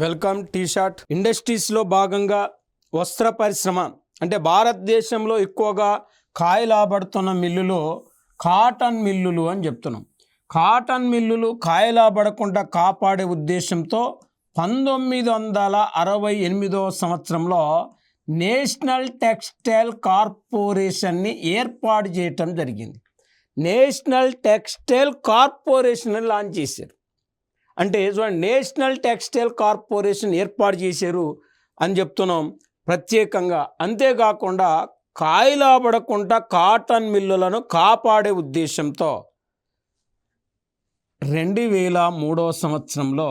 Welcome T shirt ఇండస్ట్రీస్లో భాగంగా వస్త్ర పరిశ్రమ అంటే భారతదేశంలో ఎక్కువగా కాయలాబడుతున్న మిల్లులో కాటన్ మిల్లులు అని చెప్తున్నాం. కాటన్ మిల్లులు కాయలాబడకుండా కాపాడే ఉద్దేశంతో పంతొమ్మిది వందల అరవై ఎనిమిదవ సంవత్సరంలో నేషనల్ టెక్స్టైల్ కార్పొరేషన్ని ఏర్పాటు చేయటం జరిగింది. నేషనల్ టెక్స్టైల్ కార్పొరేషన్ లాంచ్ చేశారు. అంటే చూడండి నేషనల్ టెక్స్టైల్ కార్పొరేషన్ ఏర్పాటు చేశారు అని చెప్తున్నాం. ప్రత్యేకంగా అంతేకాకుండా కాయలాబడకుండా కాటన్ మిల్లులను కాపాడే ఉద్దేశంతో రెండు వేల మూడవ సంవత్సరంలో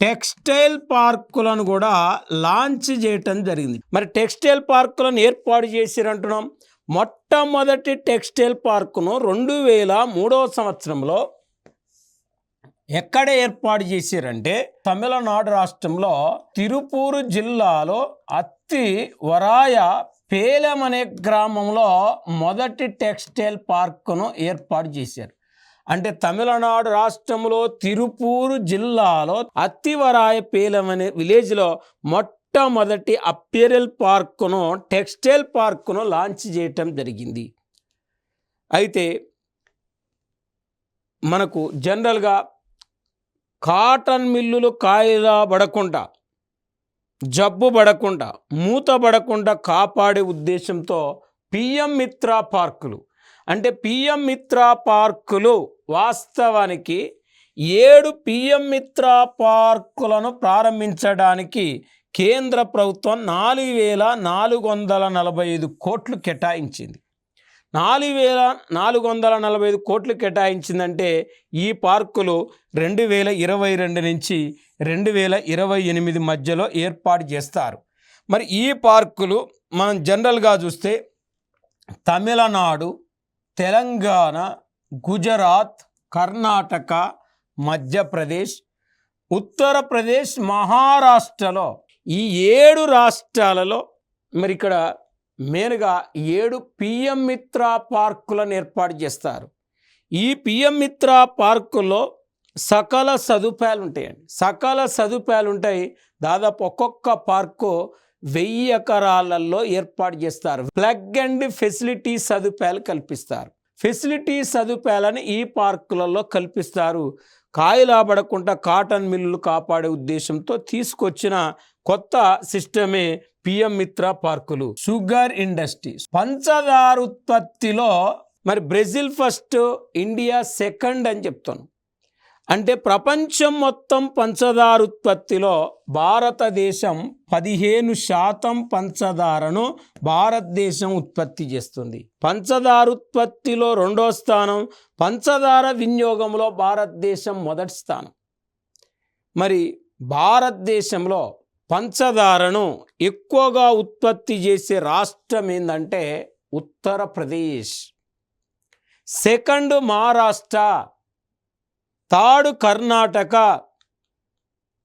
టెక్స్టైల్ పార్కులను కూడా లాంచ్ చేయటం జరిగింది. మరి టెక్స్టైల్ పార్కులను ఏర్పాటు చేసిరంటున్నాం మొట్టమొదటి టెక్స్టైల్ పార్కును రెండు వేల మూడవ సంవత్సరంలో ఎక్కడ ఏర్పాటు చేశారంటే తమిళనాడు రాష్ట్రంలో తిరుపూరు జిల్లాలో అత్తి వరాయ పేలం అనే గ్రామంలో మొదటి టెక్స్టైల్ పార్కును ఏర్పాటు చేశారు. అంటే తమిళనాడు రాష్ట్రంలో తిరుపూరు జిల్లాలో అత్తివరాయ పేలం అనే విలేజ్లో మొట్టమొదటి అప్పీరల్ పార్కును టెక్స్టైల్ పార్కును లాంచ్ చేయటం జరిగింది. అయితే మనకు జనరల్గా కాటన్ మిల్లులు కాయిదా పడకుండా జబ్బు పడకుండా మూత పడకుండా కాపాడే ఉద్దేశంతో పిఎం మిత్ర పార్కులు. అంటే పిఎం మిత్ర పార్కులు వాస్తవానికి ఏడు పిఎం మిత్ర పార్కులను ప్రారంభించడానికి కేంద్ర ప్రభుత్వం నాలుగు వేల నాలుగు వందల నలభై ఐదు కోట్లు కేటాయించింది. నాలుగు వేల నాలుగు వందల నలభై ఐదు కోట్లు కేటాయించిందంటే ఈ పార్కులు రెండు వేల ఇరవై రెండు నుంచి రెండు వేల ఇరవై ఎనిమిది మధ్యలో ఏర్పాటు చేస్తారు. మరి ఈ పార్కులు మనం జనరల్గా చూస్తే తమిళనాడు తెలంగాణ గుజరాత్ కర్ణాటక మధ్యప్రదేశ్ ఉత్తరప్రదేశ్ మహారాష్ట్రలో ఈ ఏడు రాష్ట్రాలలో మరి ఇక్కడ మెయిన్గా ఏడు పిఎం మిత్ర పార్కులను ఏర్పాటు చేస్తారు. ఈ పిఎం మిత్ర పార్కులో సకల సదుపాయాలు ఉంటాయండి. సకల సదుపాయాలు ఉంటాయి. దాదాపు ఒక్కొక్క పార్కు వెయ్యి ఎకరాలలో ఏర్పాటు చేస్తారు. ప్లగ్ అండ్ ఫెసిలిటీ సదుపాయాలు కల్పిస్తారు. ఫెసిలిటీ సదుపాయాలను ఈ పార్కులలో కల్పిస్తారు. కాయలాబడకుండా కాటన్ మిల్లులు కాపాడే ఉద్దేశంతో తీసుకొచ్చిన కొత్త సిస్టమే పిఎం మిత్ర పార్కులు. Sugar industries. పంచదార ఉత్పత్తిలో మరి బ్రెజిల్ ఫస్ట్ ఇండియా సెకండ్ అని చెప్తాను. అంటే ప్రపంచం మొత్తం పంచదార ఉత్పత్తిలో భారతదేశం పదిహేను శాతం పంచదారను భారతదేశం ఉత్పత్తి చేస్తుంది. పంచదార ఉత్పత్తిలో రెండో స్థానం పంచదార వినియోగంలో భారతదేశం మొదటి స్థానం. మరి భారతదేశంలో పంచదారను ఎక్కువగా ఉత్పత్తి చేసే రాష్ట్రం ఏంటంటే ఉత్తరప్రదేశ్. సెకండ్ మహారాష్ట్ర థర్డ్ కర్ణాటక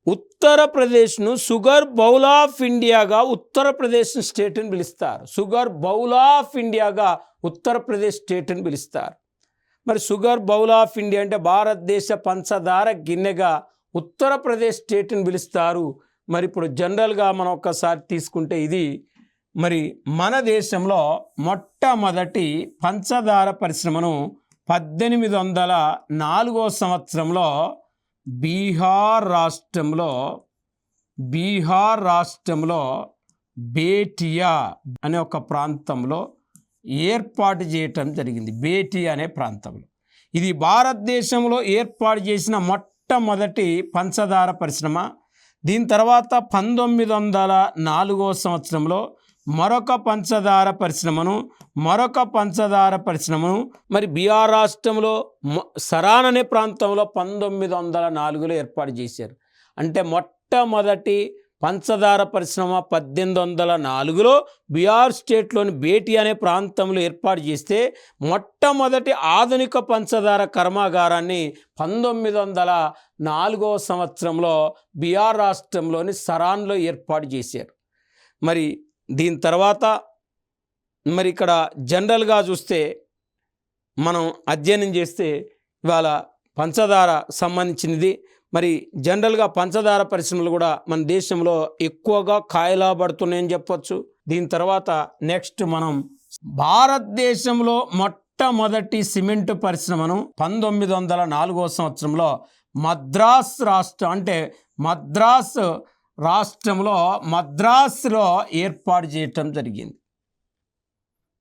ఉత్తరప్రదేశ్ను షుగర్ బౌల్ ఆఫ్ ఇండియాగా ఉత్తరప్రదేశ్ స్టేట్ని పిలుస్తారు. షుగర్ బౌల్ ఆఫ్ ఇండియాగా ఉత్తరప్రదేశ్ స్టేట్ని పిలుస్తారు. మరి షుగర్ బౌల్ ఆఫ్ ఇండియా అంటే భారతదేశ పంచదార గిన్నెగా ఉత్తరప్రదేశ్ స్టేట్ని పిలుస్తారు. మరి ఇప్పుడు జనరల్గా మనం ఒక్కసారి తీసుకుంటే ఇది మరి మన దేశంలో మొట్టమొదటి పంచదార పరిశ్రమను పద్దెనిమిది వందల నాలుగో సంవత్సరంలో బీహార్ రాష్ట్రంలో బీహార్ రాష్ట్రంలో బేటియా అనే ఒక ప్రాంతంలో ఏర్పాటు చేయటం జరిగింది. బేటియా అనే ప్రాంతంలో. ఇది భారతదేశంలో ఏర్పాటు చేసిన మొట్టమొదటి పంచదార పరిశ్రమ దీని తర్వాత పంతొమ్మిది వందల నాలుగో సంవత్సరంలో మరొక పంచదార పరిశ్రమను మరొక పంచదార పరిశ్రమను మరి బీహార్ రాష్ట్రంలో సరాన్ అనే ప్రాంతంలో పంతొమ్మిది వందల నాలుగులో ఏర్పాటు చేశారు. అంటే మొట్టమొదటి పంచదార పరిశ్రమ పద్దెనిమిది వందల నాలుగులో బీహార్ స్టేట్లోని బేటి అనే ప్రాంతంలో ఏర్పాటు చేస్తే మొట్టమొదటి ఆధునిక పంచదార కర్మాగారాన్ని పంతొమ్మిది వందల నాలుగవ సంవత్సరంలో బీహార్ రాష్ట్రంలోని సరాన్లో ఏర్పాటు చేశారు. మరి దీని తర్వాత మరి ఇక్కడ జనరల్గా చూస్తే మనం అధ్యయనం చేస్తే ఇవాళ పంచదార సంబంధించినది మరి జనరల్గా పంచదార పరిశ్రమలు కూడా మన దేశంలో ఎక్కువగా కాయలాబడుతున్నాయని చెప్పొచ్చు. దీని తర్వాత నెక్స్ట్ మనం భారతదేశంలో మొట్టమొదటి సిమెంట్ పరిశ్రమను పంతొమ్మిది వందల నాలుగో సంవత్సరంలో మద్రాస్ రాష్ట్రం అంటే మద్రాస్ రాష్ట్రంలో మద్రాసులో ఏర్పాటు చేయటం జరిగింది.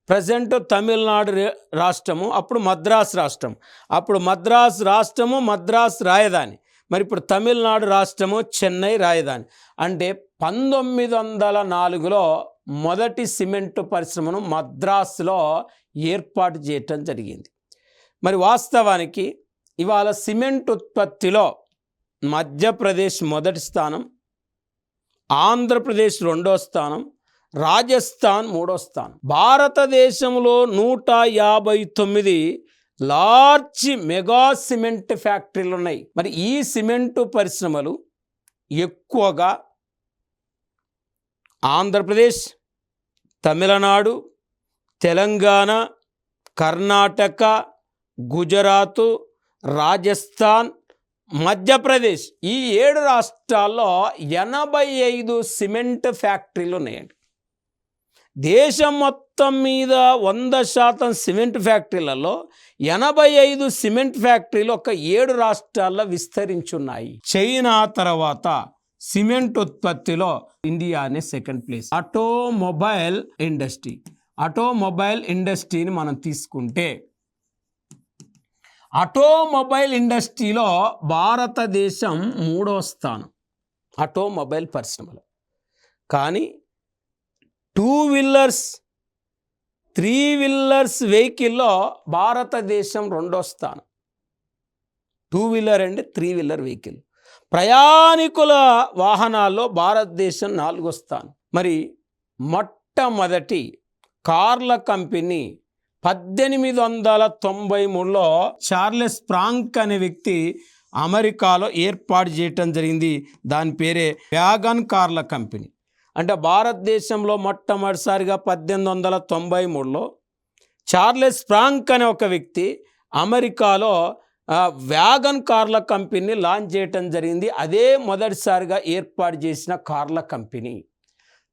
ప్రజెంట్ తమిళనాడు రాష్ట్రము అప్పుడు మద్రాస్ రాష్ట్రం. అప్పుడు మద్రాస్ రాష్ట్రము మద్రాస్ రాజధాని. మరి ఇప్పుడు తమిళనాడు రాష్ట్రము చెన్నై రాజధాని. అంటే పంతొమ్మిది వందల నాలుగులో మొదటి సిమెంట్ పరిశ్రమను మద్రాసులో ఏర్పాటు చేయటం జరిగింది. మరి వాస్తవానికి ఇవాళ సిమెంట్ ఉత్పత్తిలో మధ్యప్రదేశ్ మొదటి స్థానం ఆంధ్రప్రదేశ్ రెండో స్థానం రాజస్థాన్ మూడో స్థానం. భారతదేశంలో నూట యాభై తొమ్మిది లార్జ్ మెగా సిమెంట్ ఫ్యాక్టరీలు ఉన్నాయి మరి ఈ సిమెంటు పరిశ్రమలు ఎక్కువగా ఆంధ్రప్రదేశ్ తమిళనాడు తెలంగాణ కర్ణాటక గుజరాత్ రాజస్థాన్ మధ్యప్రదేశ్ ఈ ఏడు రాష్ట్రాల్లో ఎనభై ఐదు సిమెంట్ ఫ్యాక్టరీలు ఉన్నాయండి దేశం మొత్తం మీద వంద శాతం సిమెంట్ ఫ్యాక్టరీలలో ఎనభై ఐదు సిమెంట్ ఫ్యాక్టరీలు ఒక ఏడు రాష్ట్రాల్లో విస్తరించున్నాయి. చైనా తర్వాత సిమెంట్ ఉత్పత్తిలో ఇండియానే second place. Automobile industry. Automobile ఇండస్ట్రీని మనం తీసుకుంటే ఆటోమొబైల్ ఇండస్ట్రీలో భారతదేశం మూడో స్థానం. ఆటోమొబైల్ పరిశ్రమలో. కానీ టూ వీలర్స్ త్రీ వీలర్స్ వెహికల్లో భారతదేశం రెండో స్థానం. Two wheeler and three wheeler vehicle. ప్రయాణికుల వాహనాల్లో భారతదేశం నాలుగో స్థానం. మరి మొట్టమొదటి కార్ల కంపెనీ పద్దెనిమిది వందల తొంభై మూడులో చార్లెస్ ప్రాంక్ అనే వ్యక్తి అమెరికాలో ఏర్పాటు చేయటం జరిగింది. దాని పేరే వ్యాగన్ కార్ల కంపెనీ. అంటే భారతదేశంలో మొట్టమొదటిసారిగా పద్దెనిమిది వందల తొంభై మూడులో చార్లెస్ ఫ్రాంక్ అనే ఒక వ్యక్తి అమెరికాలో వ్యాగన్ కార్ల కంపెనీని లాంచ్ చేయటం జరిగింది. అదే మొదటిసారిగా ఏర్పాటు చేసిన కార్ల కంపెనీ.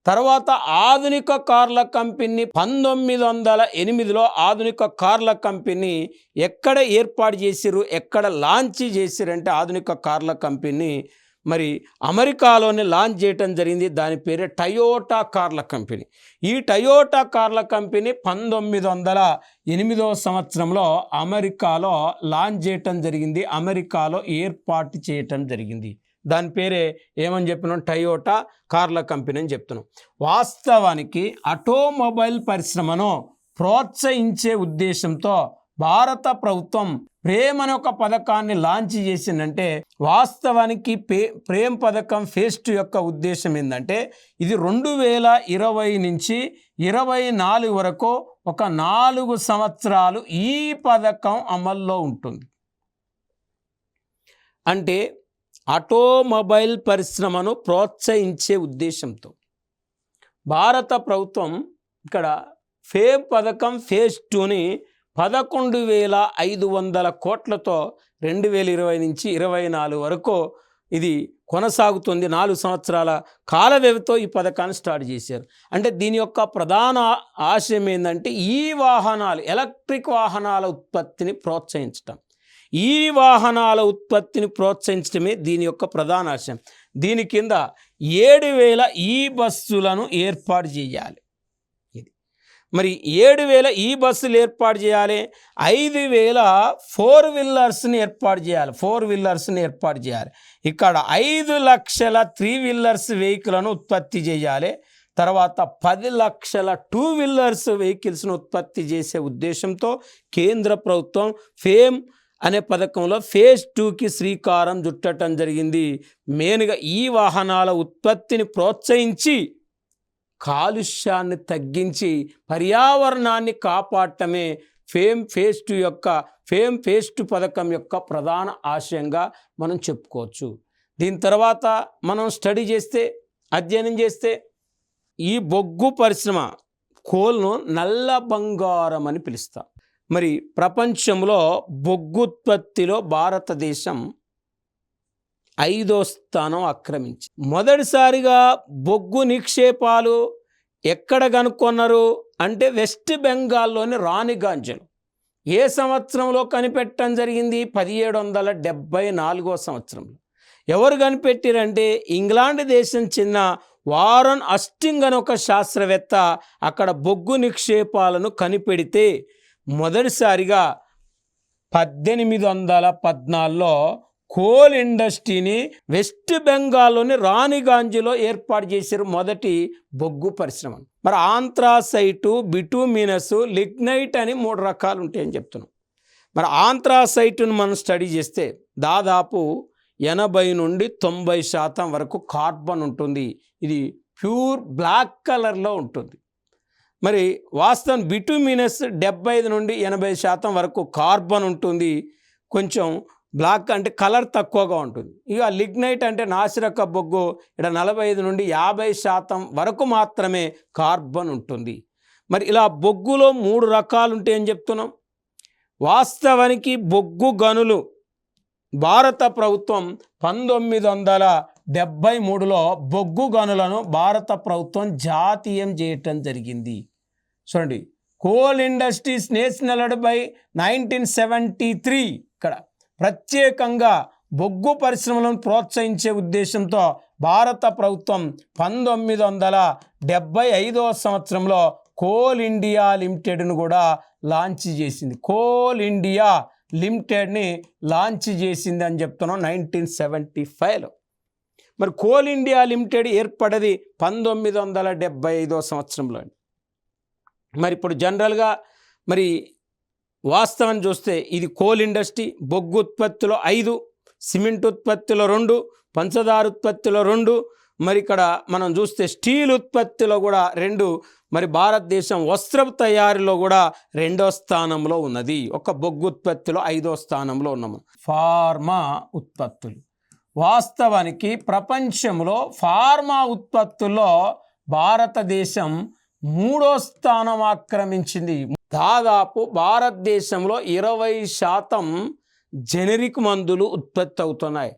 తర్వాత ఆధునిక కార్ల కంపెనీ పంతొమ్మిది వందల ఎనిమిదిలో ఆధునిక కార్ల కంపెనీ ఎక్కడ ఏర్పాటు చేసిరు ఎక్కడ లాంచ్ చేసిరంటే ఆధునిక కార్ల కంపెనీ మరి అమెరికాలోనే లాంచ్ చేయటం జరిగింది. దాని పేరే టయోటా కార్ల కంపెనీ. ఈ టయోటా కార్ల కంపెనీ పంతొమ్మిది వందల ఎనిమిదవ సంవత్సరంలో అమెరికాలో లాంచ్ చేయటం జరిగింది. అమెరికాలో ఏర్పాటు చేయటం జరిగింది. దాని పేరే ఏమని చెప్పినాం? టయోటా కార్ల కంపెనీ అని చెప్తున్నాం. వాస్తవానికి ఆటోమొబైల్ పరిశ్రమను ప్రోత్సహించే ఉద్దేశంతో భారత ప్రభుత్వం ప్రేమ్ అనే ఒక పథకాన్ని లాంచ్ చేసిందంటే వాస్తవానికి పే ప్రేమ్ పథకం ఫేస్ టు యొక్క ఉద్దేశం ఏంటంటే ఇది రెండు వేల ఇరవై నుంచి ఇరవై నాలుగు వరకు ఒక నాలుగు సంవత్సరాలు ఈ పథకం అమల్లో ఉంటుంది. అంటే ఆటోమొబైల్ పరిశ్రమను ప్రోత్సహించే ఉద్దేశంతో భారత ప్రభుత్వం ఇక్కడ ఫేమ్ పథకం ఫేజ్ టూని పదకొండు వేల ఐదు వందల కోట్లతో రెండు వేల ఇరవై నుంచి ఇరవై నాలుగు వరకు ఇది కొనసాగుతుంది. నాలుగు సంవత్సరాల కాల వ్యవధితో ఈ పథకాన్ని స్టార్ట్ చేశారు. అంటే దీని యొక్క ప్రధాన ఆశయం ఏంటంటే ఈ వాహనాలు ఎలక్ట్రిక్ వాహనాల ఉత్పత్తిని ప్రోత్సహించటం. ఈ వాహనాల ఉత్పత్తిని ప్రోత్సహించడమే దీని యొక్క ప్రధాన ఆశయం. దీని కింద ఏడు వేల ఈ బస్సులను ఏర్పాటు చేయాలి. మరి ఏడు వేల ఈ బస్సులు ఏర్పాటు చేయాలి ఐదు వేల ఫోర్ వీలర్స్ని ఏర్పాటు చేయాలి ఫోర్ వీలర్స్ని ఏర్పాటు చేయాలి. ఇక్కడ ఐదు లక్షల త్రీ వీలర్స్ వెహికల్ను ఉత్పత్తి చేయాలి తర్వాత పది లక్షల టూ వీలర్స్ వెహికల్స్ను ఉత్పత్తి చేసే ఉద్దేశంతో కేంద్ర ప్రభుత్వం ఫేమ్ అనే పథకంలో ఫేజ్ టూకి శ్రీకారం చుట్టడం జరిగింది. మెయిన్గా ఈ వాహనాల ఉత్పత్తిని ప్రోత్సహించి కాలుష్యాన్ని తగ్గించి పర్యావరణాన్ని కాపాడటమే ఫేమ్ ఫేజ్ యొక్క ఫేమ్ ఫేజ్ పథకం యొక్క ప్రధాన ఆశయంగా మనం చెప్పుకోవచ్చు. దీని తర్వాత మనం స్టడీ చేస్తే అధ్యయనం చేస్తే ఈ బొగ్గు పరిశ్రమ కోల్ను నల్ల బంగారం అని పిలుస్తాం. మరి ప్రపంచంలో బొగ్గు ఉత్పత్తిలో భారతదేశం ఐదో స్థానం ఆక్రమించి మొదటిసారిగా బొగ్గు నిక్షేపాలు ఎక్కడ కనుక్కున్నారు అంటే వెస్ట్ బెంగాల్లోని రాణిగాంజలు ఏ సంవత్సరంలో కనిపెట్టడం జరిగింది? పదిహేడు వందల డెబ్భై నాలుగో సంవత్సరంలో. ఎవరు కనిపెట్టిరంటే ఇంగ్లాండ్ దేశం చెందిన వారన్ అస్టింగ్ అని ఒక శాస్త్రవేత్త అక్కడ బొగ్గు నిక్షేపాలను కనిపెడితే మొదటిసారిగా పద్దెనిమిది వందల పద్నాలుగులో కోల్ ఇండస్ట్రీని వెస్ట్ బెంగాల్లోని రాణిగాంజీలో ఏర్పాటు చేశారు మొదటి బొగ్గు పరిశ్రమ మరి ఆంత్రాసైటు బిటూమినస్ లిగ్నైట్ అని మూడు రకాలు ఉంటాయని చెప్తున్నాం. మరి ఆంత్రాసైటును మనం స్టడీ చేస్తే దాదాపు ఎనభై నుండి తొంభై శాతం వరకు కార్బన్ ఉంటుంది. ఇది ప్యూర్ బ్లాక్ కలర్లో ఉంటుంది. మరి వాస్తవం బిటూమినస్ డెబ్బై ఐదు నుండి ఎనభై శాతం వరకు కార్బన్ ఉంటుంది. కొంచెం బ్లాక్ అంటే కలర్ తక్కువగా ఉంటుంది. ఇక లిగ్నైట్ అంటే నాసిరక బొగ్గు ఇక్కడ నలభై ఐదు నుండి యాభై శాతం వరకు మాత్రమే కార్బన్ ఉంటుంది. మరి ఇలా బొగ్గులో మూడు రకాలు ఉంటే ఏం చెప్తున్నాం? వాస్తవానికి బొగ్గు గనులు భారత ప్రభుత్వం పంతొమ్మిది వందల డెబ్భై మూడులో బొగ్గు గనులను భారత ప్రభుత్వం జాతీయం చేయటం జరిగింది. చూడండి. Coal industries national by nineteen seventy three ఇక్కడ ప్రత్యేకంగా బొగ్గు పరిశ్రమలను ప్రోత్సహించే ఉద్దేశంతో భారత ప్రభుత్వం పంతొమ్మిది వందల డెబ్బై ఐదవ సంవత్సరంలో కోల్ ఇండియా లిమిటెడ్ను కూడా లాంచ్ చేసింది. కోల్ ఇండియా లిమిటెడ్ని లాంచ్ చేసింది అని చెప్తున్నాం నైన్టీన్ సెవెంటీ ఫైవ్లో. మరి కోల్ ఇండియా లిమిటెడ్ ఏర్పడది పంతొమ్మిది వందల డెబ్భై ఐదో సంవత్సరంలో మరి ఇప్పుడు జనరల్గా మరి వాస్తవం చూస్తే ఇది కోల్ ఇండస్ట్రీ బొగ్గు ఉత్పత్తిలో ఐదు సిమెంట్ ఉత్పత్తిలో రెండు పంచదార ఉత్పత్తిలో రెండు మరి ఇక్కడ మనం చూస్తే స్టీల్ ఉత్పత్తిలో కూడా రెండు మరి భారతదేశం వస్త్రపు తయారీలో కూడా రెండో స్థానంలో ఉన్నది. ఒక బొగ్గు ఉత్పత్తిలో ఐదో స్థానంలో ఉన్నాము. ఫార్మా ఉత్పత్తులు. వాస్తవానికి ప్రపంచంలో ఫార్మా ఉత్పత్తుల్లో భారతదేశం మూడో స్థానం ఆక్రమించింది. దాదాపు భారతదేశంలో ఇరవై శాతం జెనరిక్ మందులు ఉత్పత్తి అవుతున్నాయి.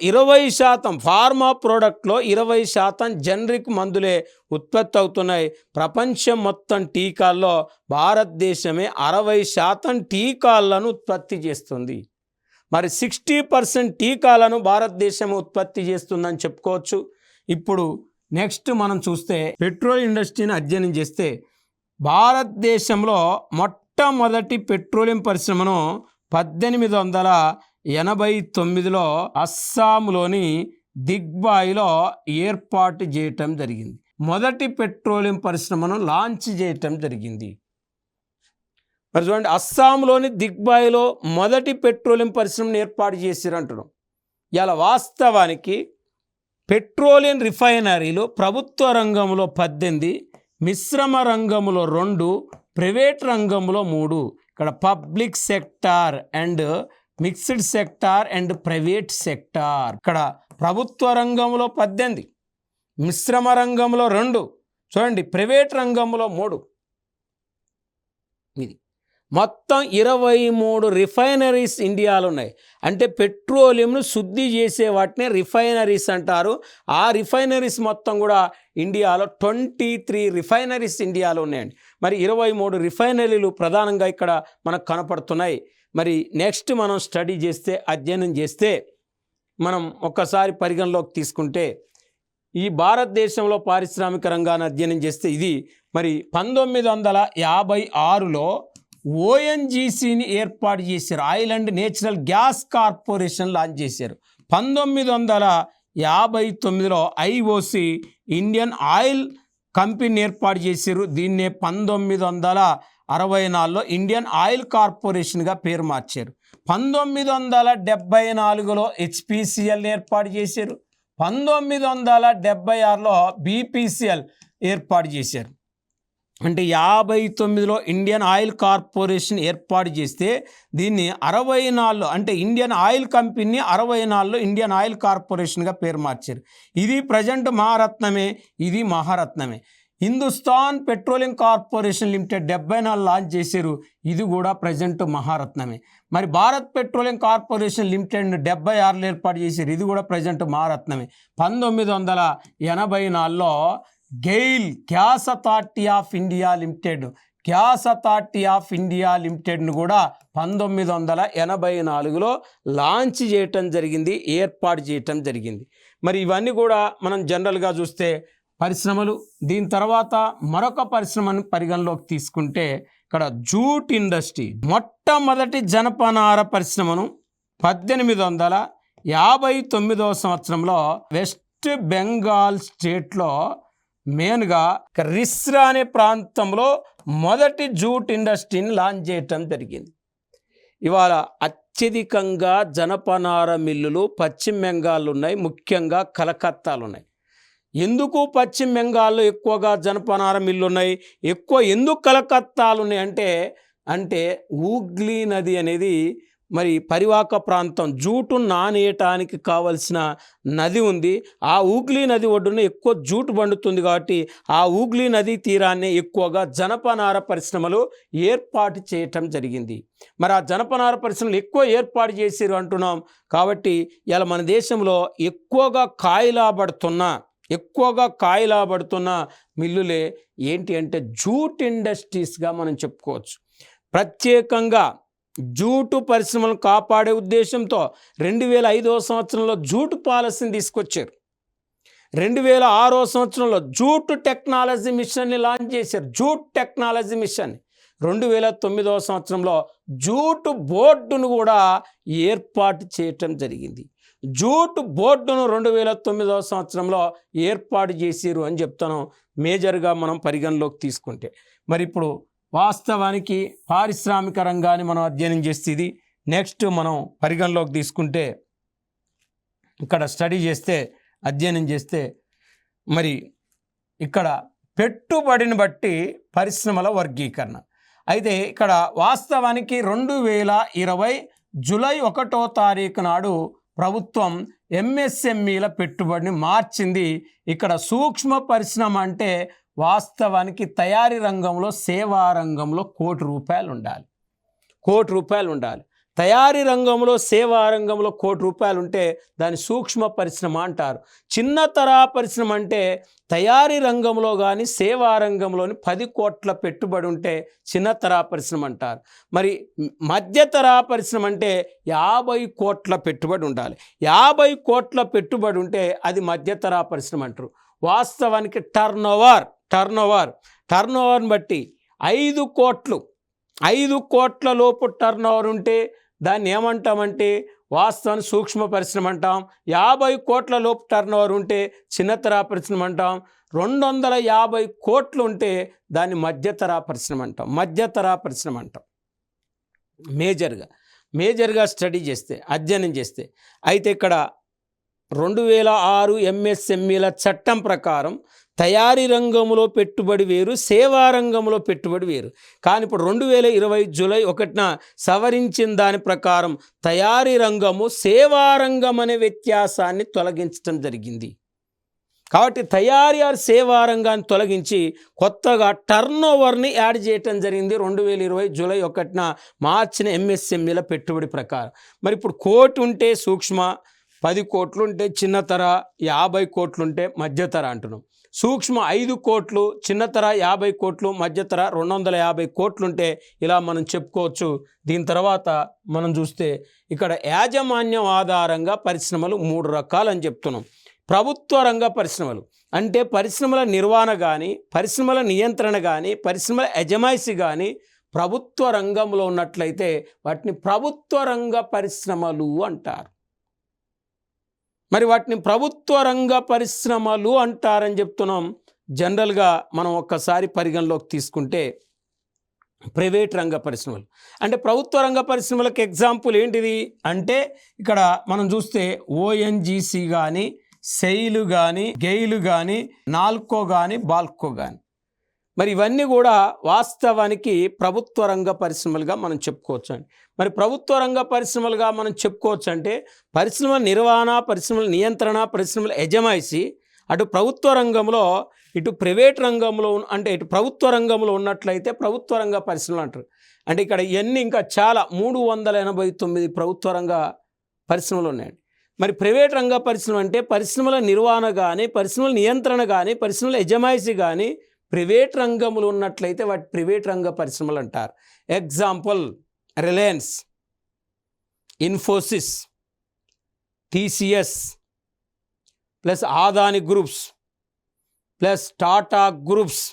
ఇరవై శాతం ఫార్మా ప్రోడక్ట్లో ఇరవై శాతం జనరిక్ మందులే ఉత్పత్తి అవుతున్నాయి. ప్రపంచం మొత్తం టీకాల్లో భారతదేశమే అరవై శాతం టీకాలను ఉత్పత్తి చేస్తుంది. మరి సిక్స్టీ పర్సెంట్ టీకాలను భారతదేశం ఉత్పత్తి చేస్తుందని చెప్పుకోవచ్చు. ఇప్పుడు నెక్స్ట్ మనం చూస్తే పెట్రోల్ ఇండస్ట్రీని అధ్యయనం చేస్తే భారతదేశంలో మొట్టమొదటి పెట్రోలియం పరిశ్రమను పద్దెనిమిది వందల ఎనభై తొమ్మిదిలో అస్సాంలోని దిగ్బాయిలో ఏర్పాటు చేయటం జరిగింది. మొదటి పెట్రోలియం పరిశ్రమను లాంచ్ చేయటం జరిగింది. మరి చూడండి అస్సాంలోని దిగ్బాయిలో మొదటి పెట్రోలియం పరిశ్రమను ఏర్పాటు చేశారు అంటున్నాం. ఇలా వాస్తవానికి పెట్రోలియం రిఫైనరీలు ప్రభుత్వ రంగంలో పద్దెనిమిది మిశ్రమ రంగంలో రెండు ప్రైవేట్ రంగంలో మూడు. ఇక్కడ public sector and mixed sector and private sector. ఇక్కడ ప్రభుత్వ రంగంలో పద్దెనిమిది మిశ్రమ రంగంలో రెండు. చూడండి ప్రైవేట్ రంగంలో మూడు. ఇది. మొత్తం ఇరవై మూడు రిఫైనరీస్ ఇండియాలో ఉన్నాయి అంటే పెట్రోలియంను శుద్ధి చేసే వాటిని రిఫైనరీస్ అంటారు. ఆ రిఫైనరీస్ మొత్తం కూడా ఇండియాలో ట్వంటీ త్రీ రిఫైనరీస్ ఇండియాలో ఉన్నాయండి. మరి ఇరవై మూడు రిఫైనరీలు ప్రధానంగా ఇక్కడ మనకు కనపడుతున్నాయి. మరి నెక్స్ట్ మనం స్టడీ చేస్తే అధ్యయనం చేస్తే మనం ఒక్కసారి పరిగణలోకి తీసుకుంటే ఈ భారతదేశంలో పారిశ్రామిక రంగాన్ని అధ్యయనం చేస్తే ఇది మరి పంతొమ్మిది వందల యాభై ఆరులో ఓఎన్జీసీని ఏర్పాటు చేశారు. Oil and natural gas corporation launch చేశారు. పంతొమ్మిది వందల యాభై తొమ్మిదిలో ఐఓసి ఇండియన్ ఆయిల్ కంపెనీ ఏర్పాటు చేశారు. దీన్నే పంతొమ్మిది వందల అరవై నాలుగులో ఇండియన్ ఆయిల్ కార్పొరేషన్గా పేరు మార్చారు. పంతొమ్మిది వందల డెబ్బై నాలుగులో హెచ్పిసిఎల్ ఏర్పాటు చేశారు. పంతొమ్మిది వందల డెబ్బై ఆరులో బీపీసీఎల్ ఏర్పాటు చేశారు. అంటే యాభై తొమ్మిదిలో ఇండియన్ ఆయిల్ కార్పొరేషన్ ఏర్పాటు చేస్తే దీన్ని అరవై నాలుగు అంటే ఇండియన్ ఆయిల్ కంపెనీ అరవై నాలుగులో ఇండియన్ ఆయిల్ కార్పొరేషన్గా పేరు మార్చారు. ఇది ప్రజెంట్ మహారత్నమే ఇది మహారత్నమే. హిందుస్థాన్ పెట్రోలియం కార్పొరేషన్ లిమిటెడ్ డెబ్బై నాలుగు లాంచ్ చేశారు. ఇది కూడా ప్రజెంట్ మహారత్నమే. మరి భారత్ పెట్రోలియం కార్పొరేషన్ లిమిటెడ్ డెబ్బై ఆరులో ఏర్పాటు చేశారు. ఇది కూడా ప్రజెంట్ మహారత్నమే. పంతొమ్మిది వందల ఎనభై నాలుగులో GAIL gas authority of India limited gas authority of India లిమిటెడ్ను కూడా పంతొమ్మిది వందల ఎనభై నాలుగులో లాంచ్ చేయటం జరిగింది ఏర్పాటు చేయటం జరిగింది. మరి ఇవన్నీ కూడా మనం జనరల్గా చూస్తే పరిశ్రమలు దీని తర్వాత మరొక పరిశ్రమను పరిగణలోకి తీసుకుంటే ఇక్కడ జూట్ ఇండస్ట్రీ మొట్టమొదటి జనపనార పరిశ్రమను పద్దెనిమిది వందల యాభై తొమ్మిదవ సంవత్సరంలో వెస్ట్ బెంగాల్ స్టేట్లో మెయిన్గా రిస్రా అనే ప్రాంతంలో మొదటి జూట్ ఇండస్ట్రీని లాంచ్ చేయటం జరిగింది. ఇవాళ అత్యధికంగా జనపనార మిల్లులు పశ్చిమ బెంగాల్లో ఉన్నాయి. ముఖ్యంగా కలకత్తాలు ఉన్నాయి ఎందుకు పశ్చిమ బెంగాల్లో ఎక్కువగా జనపనార మిల్లు ఉన్నాయి ఎక్కువ ఎందుకు కలకత్తాలు ఉన్నాయి అంటే అంటే ఊగ్లీ నది అనేది మరి పరివాక ప్రాంతం జూటు నానేయటానికి కావలసిన నది ఉంది. ఆ ఊగ్లీ నది ఒడ్డున ఎక్కువ జూటు పండుతుంది కాబట్టి ఆ ఊగ్లీ నది తీరాన్ని ఎక్కువగా జనపనార పరిశ్రమలు ఏర్పాటు చేయటం జరిగింది. మరి ఆ జనపనార పరిశ్రమలు ఎక్కువ ఏర్పాటు చేసారు అంటున్నాం కాబట్టి ఇలా మన దేశంలో ఎక్కువగా కాయలాబడుతున్న ఎక్కువగా కాయలాబడుతున్న మిల్లులే ఏంటి అంటే జూట్ ఇండస్ట్రీస్గా మనం చెప్పుకోవచ్చు. ప్రత్యేకంగా జూటు పరిశ్రమలను కాపాడే ఉద్దేశంతో రెండు వేల ఐదవ సంవత్సరంలో జూటు పాలసీని తీసుకొచ్చారు. రెండు వేల ఆరో సంవత్సరంలో జూట్ టెక్నాలజీ మిషన్ని లాంచ్ చేశారు. Jute technology mission. రెండు వేల తొమ్మిదవ సంవత్సరంలో జూటు బోర్డును కూడా ఏర్పాటు చేయటం జరిగింది. జూట్ బోర్డును రెండు వేల తొమ్మిదవ సంవత్సరంలో ఏర్పాటు చేశారు అని చెప్తాను. మేజర్గా మనం పరిగణలోకి తీసుకుంటే. మరి ఇప్పుడు వాస్తవానికి పారిశ్రామిక రంగాన్ని మనం అధ్యయనం చేస్తుంది నెక్స్ట్ మనం పరిగణలోకి తీసుకుంటే ఇక్కడ స్టడీ చేస్తే అధ్యయనం చేస్తే మరి ఇక్కడ పెట్టుబడిని బట్టి పరిశ్రమల వర్గీకరణ. అయితే ఇక్కడ వాస్తవానికి రెండు వేల ఇరవై జూలై ఒకటో తారీఖు నాడు ప్రభుత్వం ఎంఎస్ఎంఈల పెట్టుబడిని మార్చింది. ఇక్కడ సూక్ష్మ పరిశ్రమ అంటే వాస్తవానికి తయారీ రంగంలో సేవా రంగంలో కోటి రూపాయలు ఉండాలి కోటి రూపాయలు ఉండాలి తయారీ రంగంలో సేవా రంగంలో కోటి రూపాయలు ఉంటే దాన్ని సూక్ష్మ పరిశ్రమ అంటారు. చిన్న తరహా పరిశ్రమ అంటే తయారీ రంగంలో కానీ సేవా రంగంలోని పది కోట్ల పెట్టుబడి ఉంటే చిన్న తరహా పరిశ్రమ అంటారు. మరి మధ్య తరహా పరిశ్రమ అంటే యాభై కోట్ల పెట్టుబడి ఉండాలి. యాభై కోట్ల పెట్టుబడి ఉంటే అది మధ్య తరహా పరిశ్రమ అంటారు. వాస్తవానికి turn over turn over turn ఓవర్ని బట్టి ఐదు కోట్లు ఐదు కోట్ల లోపు టర్న్ ఓవర్ ఉంటే దాన్ని ఏమంటామంటే వాస్తవాన్ని సూక్ష్మ పరిశ్రమ అంటాం. యాభై కోట్ల లోపు టర్న్ ఓవర్ ఉంటే చిన్నతరా పరిశ్రమ అంటాం. రెండు వందల యాభై కోట్లు ఉంటే దాన్ని మధ్యతరా పరిశ్రమ అంటాం. మధ్యతరా పరిశ్రమ అంటాం. మేజర్గా మేజర్గా స్టడీ చేస్తే అధ్యయనం చేస్తే. అయితే ఇక్కడ రెండు వేల ఆరు ఎంఎస్ఎంఈల చట్టం ప్రకారం తయారీ రంగంలో పెట్టుబడి వేరు సేవా రంగంలో పెట్టుబడి వేరు. కానీ ఇప్పుడు రెండు వేల ఇరవై జూలై ఒకటిన సవరించిన దాని ప్రకారం తయారీ రంగము సేవా రంగం అనే వ్యత్యాసాన్ని తొలగించడం జరిగింది. కాబట్టి తయారీ ఆర్ సేవా రంగాన్ని తొలగించి కొత్తగా టర్న్ ఓవర్ని యాడ్ చేయటం జరిగింది రెండు వేల ఇరవై జూలై ఒకటిన మార్చిన ఎంఎస్ఎంఈల పెట్టుబడి ప్రకారం. మరి ఇప్పుడు కోటి ఉంటే సూక్ష్మ పది కోట్లుంటే చిన్నతర యాభై కోట్లుంటే మధ్యతర అంటున్నాం. సూక్ష్మ ఐదు కోట్లు చిన్నతర యాభై కోట్లు మధ్యతర రెండు వందల యాభై కోట్లు ఉంటే ఇలా మనం చెప్పుకోవచ్చు. దీని తర్వాత మనం చూస్తే ఇక్కడ యాజమాన్యం ఆధారంగా పరిశ్రమలు మూడు రకాలని చెప్తున్నాం. ప్రభుత్వ రంగ పరిశ్రమలు. అంటే పరిశ్రమల నిర్వహణ కానీ పరిశ్రమల నియంత్రణ కానీ పరిశ్రమల యజమాయిషి కానీ ప్రభుత్వ రంగంలో ఉన్నట్లయితే వాటిని ప్రభుత్వ రంగ పరిశ్రమలు అంటారు. మరి వాటిని ప్రభుత్వ రంగ పరిశ్రమలు అంటారని చెప్తున్నాం. జనరల్గా మనం ఒక్కసారి పరిగణలోకి తీసుకుంటే ప్రైవేట్ రంగ పరిశ్రమలు. అంటే ప్రభుత్వ రంగ పరిశ్రమలకు ఎగ్జాంపుల్ ఏంటిది? అంటే ఇక్కడ మనం చూస్తే ఓఎన్జీసీ కానీ సెయిలు కానీ గెయిలు కానీ నాల్కో కానీ బాల్కో కానీ మరి ఇవన్నీ కూడా వాస్తవానికి ప్రభుత్వ రంగ పరిశ్రమలుగా మనం చెప్పుకోవచ్చు అండి మరి ప్రభుత్వ రంగ పరిశ్రమలుగా మనం చెప్పుకోవచ్చు అంటే పరిశ్రమల నిర్వహణ పరిశ్రమల నియంత్రణ పరిశ్రమల యజమాయిషి అటు ప్రభుత్వ రంగంలో ఇటు ప్రైవేట్ రంగంలో అంటే ఇటు ప్రభుత్వ రంగంలో ఉన్నట్లయితే ప్రభుత్వ రంగ పరిశ్రమలు అంటారు. అంటే ఇక్కడ ఇవన్నీ ఇంకా చాలా మూడు వందల ఎనభై తొమ్మిది ప్రభుత్వ రంగ పరిశ్రమలు ఉన్నాయండి. మరి ప్రైవేట్ రంగ పరిశ్రమ అంటే పరిశ్రమల నిర్వహణ కానీ పరిశ్రమల నియంత్రణ కానీ పరిశ్రమల యజమాయిసి కానీ ప్రైవేట్ రంగములు ఉన్నట్లయితే వాటి ప్రైవేట్ రంగ పరిశ్రమలు అంటారు. Example Reliance Infosys TCS plus Adani groups plus Tata groups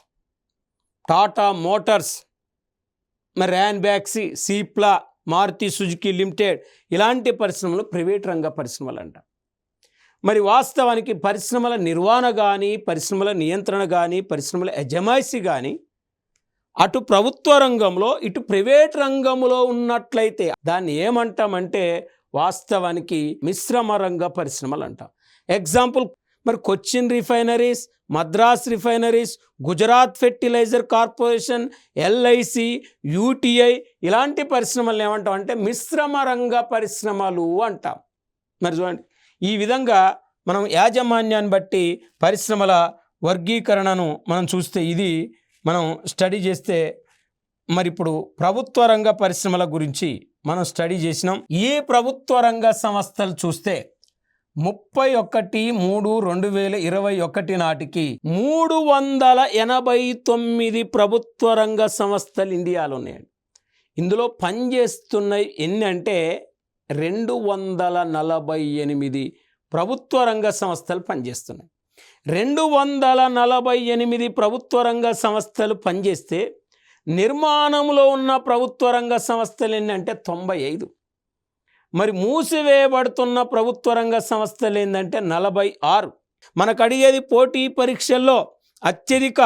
Tata motors మరి Ranbaxy Cipla Maruti Suzuki limited ఇలాంటి పరిశ్రమలు ప్రైవేట్ రంగ పరిశ్రమలు అంట మరి వాస్తవానికి పరిశ్రమల నిర్వహణ కానీ పరిశ్రమల నియంత్రణ కానీ పరిశ్రమల యజమాయిషి కానీ అటు ప్రభుత్వ రంగంలో ఇటు ప్రైవేట్ రంగంలో ఉన్నట్లయితే దాన్ని ఏమంటామంటే వాస్తవానికి మిశ్రమ రంగ పరిశ్రమలు అంటాం ఎగ్జాంపుల్ మరి Cochin refineries Madras refineries Gujarat fertiliser corporation LIC UTI ఇలాంటి పరిశ్రమలు ఏమంటాం అంటే మిశ్రమ రంగ పరిశ్రమలు అంటాం. మరి చూడండి ఈ విధంగా మనం యాజమాన్యాన్ని బట్టి పరిశ్రమల వర్గీకరణను మనం చూస్తే ఇది మనం స్టడీ చేస్తే మరి ఇప్పుడు ప్రభుత్వ రంగ పరిశ్రమల గురించి మనం స్టడీ చేసినాం. ఏ ప్రభుత్వ రంగ సంస్థలు చూస్తే ముప్పై ఒకటి మూడు రెండు వేల ఇరవై ఒకటి నాటికి మూడు వందల ఎనభై తొమ్మిది ప్రభుత్వ రంగ సంస్థలు ఇండియాలో ఉన్నాయండి. ఇందులో పనిచేస్తున్నాయి ఎన్ని అంటే రెండు వందల నలభై ఎనిమిది ప్రభుత్వ రంగ సంస్థలు పనిచేస్తున్నాయి. రెండు వందల నలభై ఎనిమిది ప్రభుత్వ రంగ సంస్థలు పనిచేస్తే నిర్మాణంలో ఉన్న ప్రభుత్వ రంగ సంస్థలు ఏంటంటే తొంభై ఐదు. మరి మూసివేయబడుతున్న ప్రభుత్వ రంగ సంస్థలు ఏంటంటే నలభై ఆరు. మనకు అడిగేది పోటీ పరీక్షల్లో అత్యధిక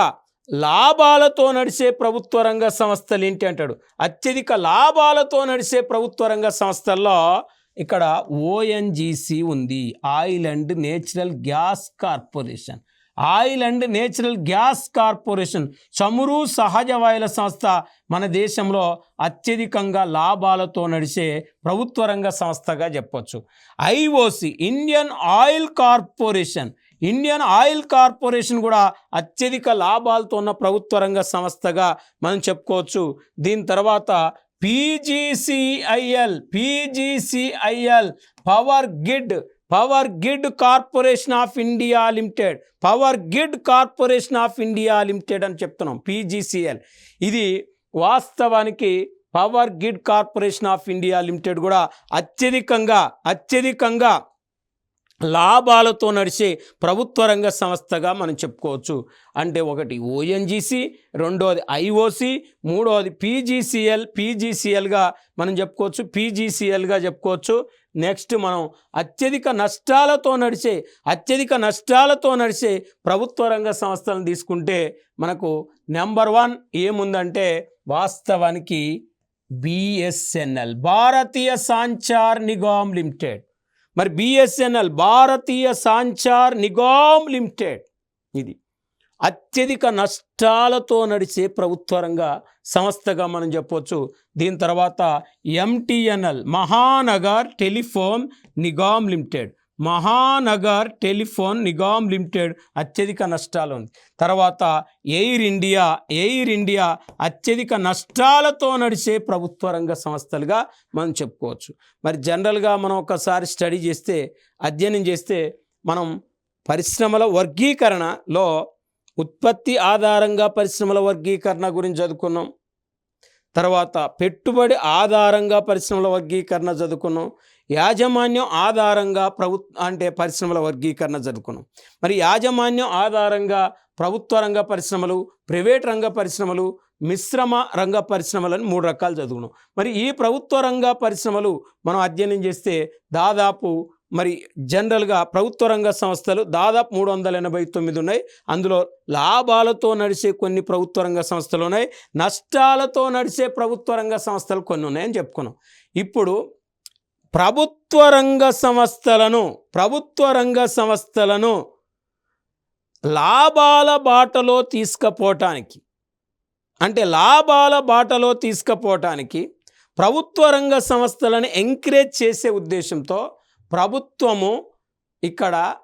లాభాలతో నడిచే ప్రభుత్వ రంగ సంస్థలు ఏంటి అంటాడు? అత్యధిక లాభాలతో నడిచే ప్రభుత్వ రంగ సంస్థల్లో ఇక్కడ ఓఎన్జీసీ ఉంది oil and natural gas corporation oil and natural gas corporation చమురు సహజ వాయుల సంస్థ మన దేశంలో అత్యధికంగా లాభాలతో నడిచే ప్రభుత్వ రంగ సంస్థగా చెప్పొచ్చు. IOC Indian oil corporation Indian oil corporation కూడా అత్యధిక లాభాలతో ఉన్న ప్రభుత్వ రంగ సంస్థగా మనం చెప్పుకోవచ్చు. దీని తర్వాత PGCIL PGCIL power grid power grid corporation of India limited power grid corporation of India limited అని చెప్తున్నాం పీజీసీఎల్. ఇది వాస్తవానికి power grid corporation of India limited కూడా అత్యధికంగా అత్యధికంగా లాభాలతో నడిచే ప్రభుత్వ రంగ సంస్థగా మనం చెప్పుకోవచ్చు. అంటే ఒకటి ఓఎన్జీసీ రెండోది ఐఓసి మూడోది పీజీసీఎల్ పీజీసీఎల్గా మనం చెప్పుకోవచ్చు. పీజీసీఎల్గా చెప్పుకోవచ్చు. నెక్స్ట్ మనం అత్యధిక నష్టాలతో నడిచే అత్యధిక నష్టాలతో నడిచే ప్రభుత్వ రంగ సంస్థలను తీసుకుంటే మనకు నెంబర్ వన్ ఏముందంటే వాస్తవానికి బిఎస్ఎన్ఎల్ భారతీయ సాంచార్ నిగమ్ లిమిటెడ్. మరి బిఎస్ఎన్ఎల్ భారతీయ సాంచార్ నిగామ్ లిమిటెడ్. ఇది అత్యధిక నష్టాలతో నడిచే ప్రభుత్వ రంగ సంస్థగా మనం చెప్పొచ్చు. దీని తర్వాత MTNL Mahanagar telephone Nigam limited. Mahanagar telephone Nigam limited అత్యధిక నష్టాలు ఉంది తర్వాత ఎయిర్ ఇండియా ఎయిర్ ఇండియా అత్యధిక నష్టాలతో నడిచే ప్రభుత్వ రంగ సంస్థలుగా మనం చెప్పుకోవచ్చు. మరి జనరల్గా మనం ఒకసారి స్టడీ చేస్తే అధ్యయనం చేస్తే మనం పరిశ్రమల వర్గీకరణలో ఉత్పత్తి ఆధారంగా పరిశ్రమల వర్గీకరణ గురించి చదువుకున్నాం. తర్వాత పెట్టుబడి ఆధారంగా పరిశ్రమల వర్గీకరణ చదువుకున్నాం. యాజమాన్యం ఆధారంగా ప్రభుత్వ అంటే పరిశ్రమల వర్గీకరణ చదువుకున్నాం. మరి యాజమాన్యం ఆధారంగా ప్రభుత్వ రంగ పరిశ్రమలు ప్రైవేట్ రంగ పరిశ్రమలు మిశ్రమ రంగ పరిశ్రమలను మూడు రకాలు చదువుకున్నాం. మరి ఈ ప్రభుత్వ రంగ పరిశ్రమలు మనం అధ్యయనం చేస్తే దాదాపు మరి జనరల్గా ప్రభుత్వ రంగ సంస్థలు దాదాపు మూడు వందల ఎనభై తొమ్మిది ఉన్నాయి. అందులో లాభాలతో నడిచే కొన్ని ప్రభుత్వ రంగ సంస్థలు ఉన్నాయి. నష్టాలతో నడిచే ప్రభుత్వ రంగ సంస్థలు కొన్ని ఉన్నాయని చెప్పుకున్నాం. ఇప్పుడు ప్రభుత్వ రంగ సంస్థలను ప్రభుత్వ రంగ సంస్థలను లాభాల బాటలో తీసుకుపోవటానికి అంటే లాభాల బాటలో తీసుకుపోవటానికి ప్రభుత్వ రంగ సంస్థలను ఎంకరేజ్ చేసే ఉద్దేశంతో ప్రభుత్వము ఇక్కడ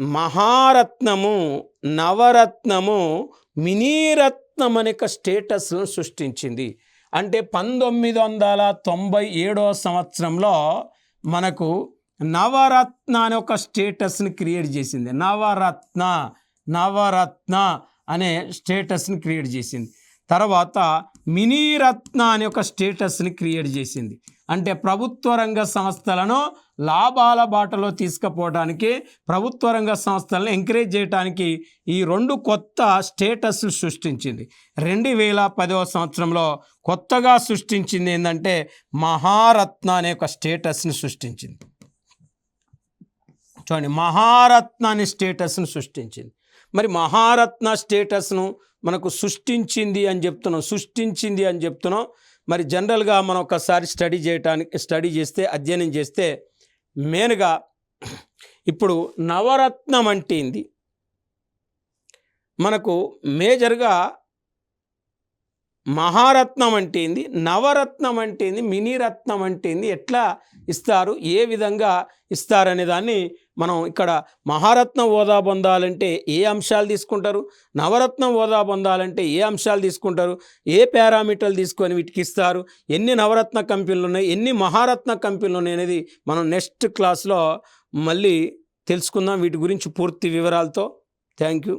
మహారత్నము నవరత్నము మినీరత్నం అనే ఒక స్టేటస్ను సృష్టించింది. అంటే పంతొమ్మిది వందల తొంభై ఏడవ సంవత్సరంలో మనకు నవరత్న అనే ఒక స్టేటస్ని క్రియేట్ చేసింది. నవరత్న నవరత్న అనే స్టేటస్ని క్రియేట్ చేసింది. తర్వాత మినీరత్న అనే ఒక స్టేటస్ని క్రియేట్ చేసింది. అంటే ప్రభుత్వ రంగ సంస్థలను లాభాల బాటలో తీసుకుపోవడానికి ప్రభుత్వ రంగ సంస్థలను ఎంకరేజ్ చేయడానికి ఈ రెండు కొత్త స్టేటస్లు సృష్టించింది. రెండు వేల పదవ సంవత్సరంలో కొత్తగా సృష్టించింది ఏంటంటే మహారత్న అనే ఒక స్టేటస్ని సృష్టించింది. చూడండి మహారత్న అనే స్టేటస్ను సృష్టించింది. మరి మహారత్న స్టేటస్ను మనకు సృష్టించింది అని చెప్తున్నాం సృష్టించింది అని చెప్తున్నాం. మరి జనరల్గా మనం ఒకసారి స్టడీ చేయటానికి స్టడీ చేస్తే అధ్యయనం చేస్తే మెయిన్గా ఇప్పుడు నవరత్నం అంటేంది. మనకు మేజర్గా మహారత్నం అంటేంది నవరత్నం అంటే ఏంది మినీరత్నం అంటే ఏంది ఎట్లా ఇస్తారు ఏ విధంగా ఇస్తారనే దాన్ని మనం ఇక్కడ మహారత్నం హోదా పొందాలంటే ఏ అంశాలు తీసుకుంటారు? నవరత్నం హోదా పొందాలంటే ఏ అంశాలు తీసుకుంటారు? ఏ పారామీటర్లు తీసుకొని వీటికి ఇస్తారు? ఎన్ని నవరత్న కంపెనీలు ఉన్నాయి? ఎన్ని మహారత్న కంపెనీలు ఉన్నాయి అనేది మనం నెక్స్ట్ క్లాస్లో మళ్ళీ తెలుసుకుందాం. వీటి గురించి పూర్తి వివరాలతో. Thank you.